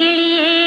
खिड़िए